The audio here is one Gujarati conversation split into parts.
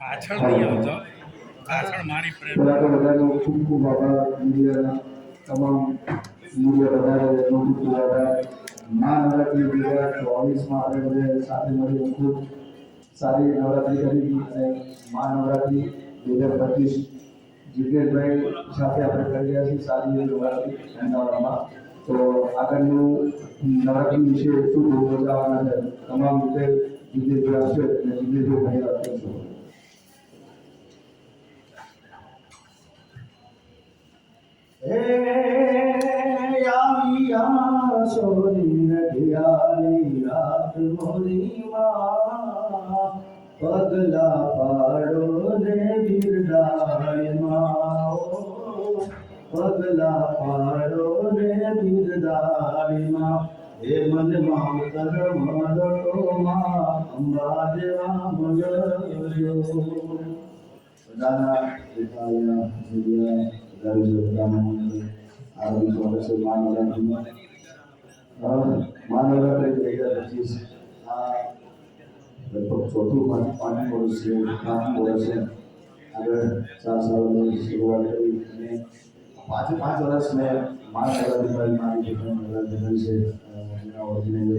પાછળ નહીં આવતો. પાછળ મારી તમામ સાથે આપણે કરી છીએ સારી નવરાત્રિ અમદાવાદમાં તો આગળનું નવરાત્રિ વિશે શું બોલાવવાના છે. તમામ રીતે જિગ્નેશભાઈ અને સોરી રઢિયાળી રાત મોરી માં પગલા પાડો ને બિરદાયમાં પગલા પાડો ને બિરદાયમાં હે મનમાં કર મરતો માં અંબા દેવા ગરીબ બધાના આરોગ્ય સ્વામી છે માનવરાત્રિ બે હજાર પચીસ આ લગભગ ચોથું પાંચ પાંચમું વર્ષ છે પાંચમું વર્ષ છે આગળ ચાર સાલની શરૂઆત કરી અને પાંચ પાંચ વર્ષ મેં માનવરાત્રિ મારી પોતાની નવરાત્રિ છે એના ઓરિજિનલ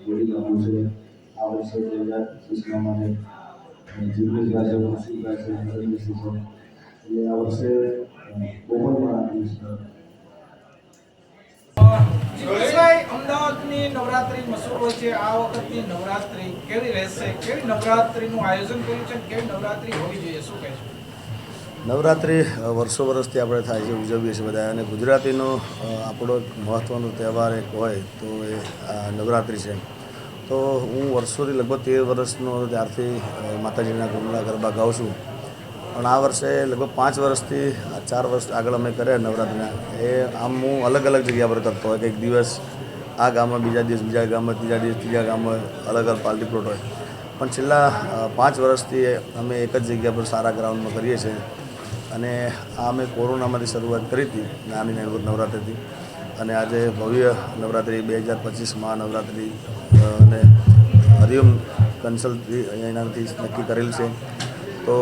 જોડી છે આ વર્ષે બે હજાર પચીસમાં મને અમદાવાદની નવરાત્રી મશહૂર હોય છે, આ વખતની નવરાત્રી કેવી રહેશે? કેવી નવરાત્રીનું આયોજન કર્યું છે કેવી નવરાત્રી હોવી જોઈએ? શું કહેશો? નવરાત્રિ વર્ષો વર્ષથી આપણે થાય છે, ઉજવીએ છીએ બધા અને ગુજરાતીનો આપણો એક મહત્ત્વનો તહેવાર એક હોય તો એ નવરાત્રિ છે. તો હું વર્ષોથી લગભગ તેર વર્ષનો ત્યારથી માતાજીના ગુમલા ગરબા ગાઉં છું. પણ આ વર્ષે લગભગ પાંચ વર્ષથી ચાર વર્ષ આગળ અમે કર્યા નવરાત્રિના. એ આમ હું અલગ અલગ જગ્યા પર કરતો હોય કે એક દિવસ આ ગામમાં બીજા દિવસ, બીજા ગામમાં ત્રીજા દિવસ, ત્રીજા ગામમાં અલગ અલગ પાર્ટી પ્લોટ હોય. પણ છેલ્લા પાંચ વર્ષથી અમે એક જ જગ્યા પર સારા ગ્રાઉન્ડમાં કરીએ છીએ. અને આ અમે કોરોનામાંથી શરૂઆત કરી હતી, નાની નાની નવરાત્રિથી અને આજે ભવ્ય નવરાત્રિ બે હજાર પચીસમાં નવરાત્રિ અને હરિઓમ કન્સલ્ટથી એનાથી નક્કી કરેલ છે. તો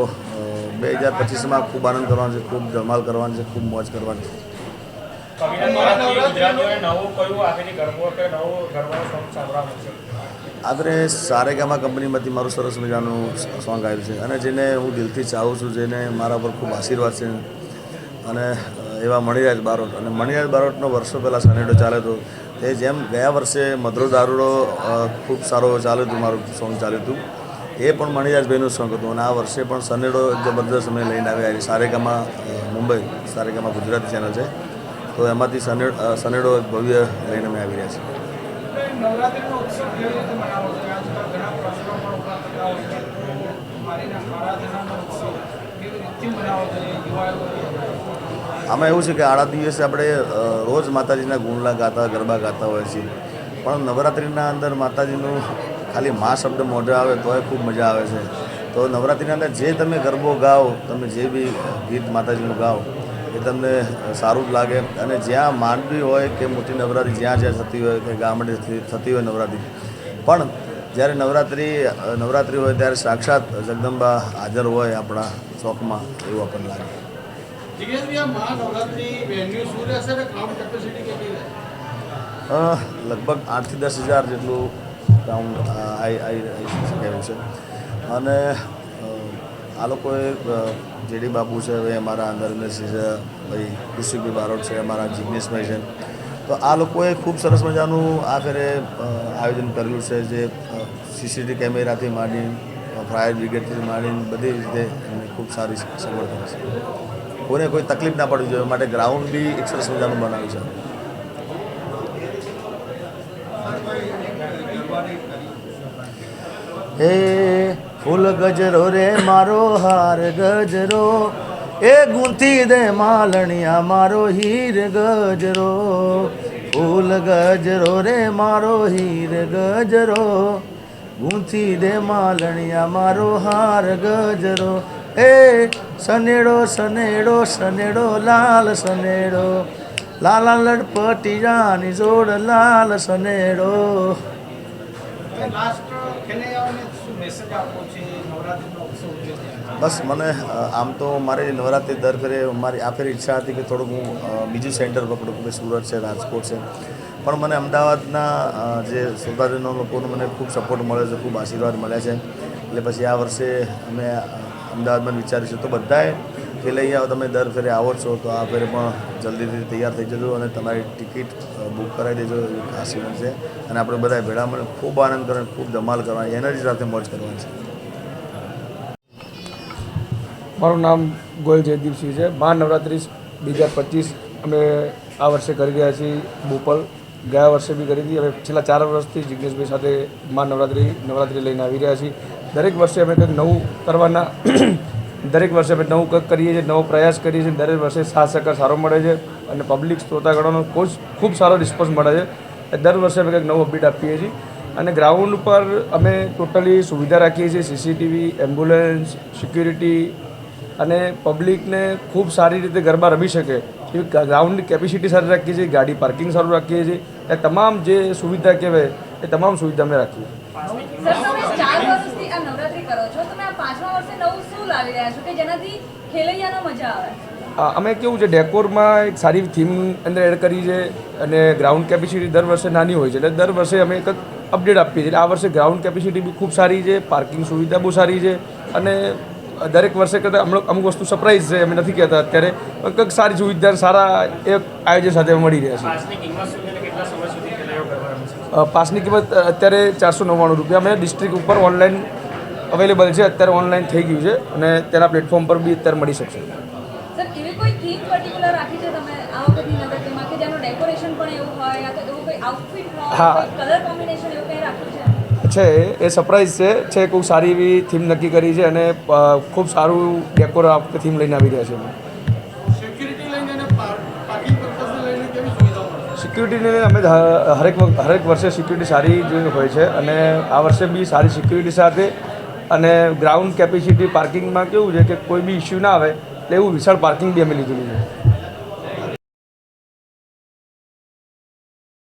બે હજાર પચીસમાં ખૂબ આનંદ કરવાનો છે, ખૂબ ધમાલ કરવાનો છે, ખૂબ મોજ કરવાની છે. આપણે સારેગામા કંપનીમાંથી મારું સરસ મજાનું સોંગ આવ્યું છે અને જેને હું દિલથી ચાહું છું, જેને મારા પર ખૂબ આશીર્વાદ છે અને એવા મણિરાજ બારોટ. અને મણિરાજ બારોટનો વર્ષો પહેલાં સનેડો ચાલ્યો હતો તે જેમ ગયા વર્ષે મધુરો દારૂડો ખૂબ સારો ચાલ્યું હતું મારું સોંગ ચાલ્યું હતું. એ પણ મણિરાજભાઈનું સોંગ હતું અને આ વર્ષે પણ સનેડો જબરદસ્ત અમે લઈને આવ્યા સારેગામા મુંબઈ, સારેગામા ગુજરાતી ચેનલ છે. તો એમાંથી સને સનેડો એક ભવ્ય લઈને અમે આવી રહ્યા છીએ. આમાં એવું છે કે આડા દિવસે આપણે રોજ માતાજીના ગુણલા ગાતા, ગરબા ગાતા હોય છીએ. પણ નવરાત્રિના અંદર માતાજીનું ખાલી મા શબ્દ મોઢે આવે તોય ખૂબ મજા આવે છે. તો નવરાત્રિના અંદર જે તમે ગરબો ગાઓ, તમે જે બી ગીત માતાજીનું ગાઓ એ તમને સારું જ લાગે અને જ્યાં માંડવી હોય કે મોટી નવરાત્રિ જ્યાં જ્યાં થતી હોય કે ગામડે થતી હોય નવરાત્રિ પણ જ્યારે નવરાત્રિ નવરાત્રી હોય ત્યારે સાક્ષાત જગદંબા હાજર હોય આપણા ચોકમાં એવું આપણને લાગે લગભગ આઠથી દસ હજાર જેટલું ગ્રાઉન્ડ આવી આવી શકે છે અને આ લોકોએ જેડી બાબુ છે હવે અમારા નરેન્દ્રસિંહ છે, ભાઈ કુશિકભાઈ બારોટ છે, અમારા જિગ્નેશભાઈ છે. તો આ લોકોએ ખૂબ સરસ મજાનું આ ફેરે આયોજન કરેલું છે, જે સીસીટીવી કેમેરાથી માંડીને ફાયર બ્રિગેડથી માંડીને બધી રીતે એમને ખૂબ સારી સગવડ કરી છે. કોઈને કોઈ તકલીફ ના પડવી જોઈએ માટે ગ્રાઉન્ડ બી એક સરસ મજાનું બનાવ્યું છે. હે ફૂલ ગજરો રે મારો, હાર ગજરો. એ ગુંથી દે માલણિયા, મારો હીર ગજરો. ફૂલ ગજરો રે મારો, હીર ગજરો. ગુંથી દે માલણિયા, મારો, હાર ગજરો. એ સનેડો સનેડો સનેડો, લાલ સનેડો. લાલા લડપટિયાની જોડ લાલ સનેડો. લાસ્ટ બસ મને આમ તો મારી નવરાત્રિ દર ફેરે મારી આ ફેરી ઈચ્છા હતી કે થોડુંક હું બીજું સેન્ટર પકડું કે સુરત છે, રાજકોટ છે. પણ મને અમદાવાદના જે શ્રોતાજનો લોકોનો મને ખૂબ સપોર્ટ મળ્યો છે, ખૂબ આશીર્વાદ મળ્યા છે. એટલે પછી આ વર્ષે અમે અમદાવાદમાં વિચારીશું તો બધાએ આવો, તમે દર ફેરે આવો છો, તો આ ફેરે પણ જલ્દીથી તૈયાર થઈ જજો અને તમારી ટિકિટ બુક કરાવી દેજો ખાસ ઇવેન્ટ છે. અને આપણે બધા ભેળા મળીને ખૂબ આનંદ કરવાનો, ખૂબ ધમાલ કરવાની, એનર્જી સાથે મોજ કરવાની છે. મારું નામ ગોયલ જયદીપસિંહ છે. મહાનવરાત્રિ બે હજાર પચીસ અમે આ વર્ષે કરી રહ્યા છીએ બોપલ. ગયા વર્ષે બી કરી હતી. હવે છેલ્લા ચાર વર્ષથી જિજ્ઞેશભાઈ સાથે મહાનવરાત્રિ નવરાત્રિ લઈને આવી રહ્યા છીએ. દરેક વર્ષે અમે કંઈક નવું કરવાના દરેક વર્ષે અમે નવું કંઈક કરીએ છીએ, નવો પ્રયાસ કરીએ છીએ, દરેક વર્ષે સાથ સહકાર સારો મળે છે અને પબ્લિક શ્રોતાગણોનો ખૂબ ખૂબ સારો રિસ્પોન્સ મળે છે. એ દર વર્ષે અમે કંઈક નવું અપડેટ આપીએ છીએ. અને ગ્રાઉન્ડ ઉપર અમે ટોટલી સુવિધા રાખીએ છીએ સીસીટીવી એમ્બ્યુલન્સ સિક્યુરિટી અને પબ્લિકને ખૂબ સારી રીતે ગરબા રમી શકે. એવી ગ્રાઉન્ડની કેપેસિટી સારી રાખીએ છીએ, ગાડી પાર્કિંગ સારું રાખીએ છીએ. એ તમામ જે સુવિધા કહેવાય, એ તમામ સુવિધા અમે રાખીએ છીએ સર તમે ચાર વર્ષથી આ નવરાત્રી કરો છો તમે આ પાંચમા વર્ષે નવું શું લાવી રહ્યા છો? કે જેનાથી ખેલૈયાનો મજા આવે? અમે કેવું છે ડેકોરમાં એક સારી થીમ અંદર એડ કરી છે અને ગ્રાઉન્ડ કેપેસિટી દર વર્ષે નાની હોય છે. એટલે દર વર્ષે અમે એક અપડેટ આપીએ છીએ. આ વર્ષે ગ્રાઉન્ડ કેપેસિટી બી ખૂબ સારી છે પાર્કિંગ સુવિધા બહુ સારી છે અને દરેક વર્ષે કરતાં અમુક અમુક વસ્તુ સરપ્રાઈઝ છે અમે નથી કહેતા અત્યારે. પણ કંઈક સારી સુવિધા સારા એક આયોજન સાથે મળી રહ્યા છે પાસની કિંમત શું છે અને કેટલા સમય સુધી ખેલાડીઓ ગરબા રમી શકશે અ, પાસની કિંમત અત્યારે ચારસો નવ્વાણું રૂપિયા. અમે ડિસ્ટ્રિક્ટ ઉપર ઓનલાઈન અવેલેબલ છે અત્યારે ઓનલાઈન થઈ ગયું છે અને તેના પ્લેટફોર્મ પર બી અત્યારે મળી શકશે. સર એવી કોઈ થીમ પર્ટિક્યુલર રાખી છે તમે આ વખતની નવરાત્રીમાં કે જેનું ડેકોરેશન પણ એવું હોય યા તો એવું કોઈ આઉટફિટ હોય હા. છે? છે એ સરપ્રાઈઝ છે છે ખૂબ સારી એવી થીમ નક્કી કરી છે અને ખૂબ સારું ડેકોર થીમ લઈને આવી રહ્યા છે. અમે સિક્યુરિટી લઈને સિક્યુરિટીને અમે હરેક હરેક વર્ષે સિક્યુરિટી સારી જ હોય છે અને આ વર્ષે બી સારી સિક્યુરિટી સાથે અને ગ્રાઉન્ડ કેપેસિટી પાર્કિંગમાં કેવું છે કે કોઈ બી ઇસ્યુ ના આવે એટલે એવું વિશાળ પાર્કિંગ બી અમે લીધું છે.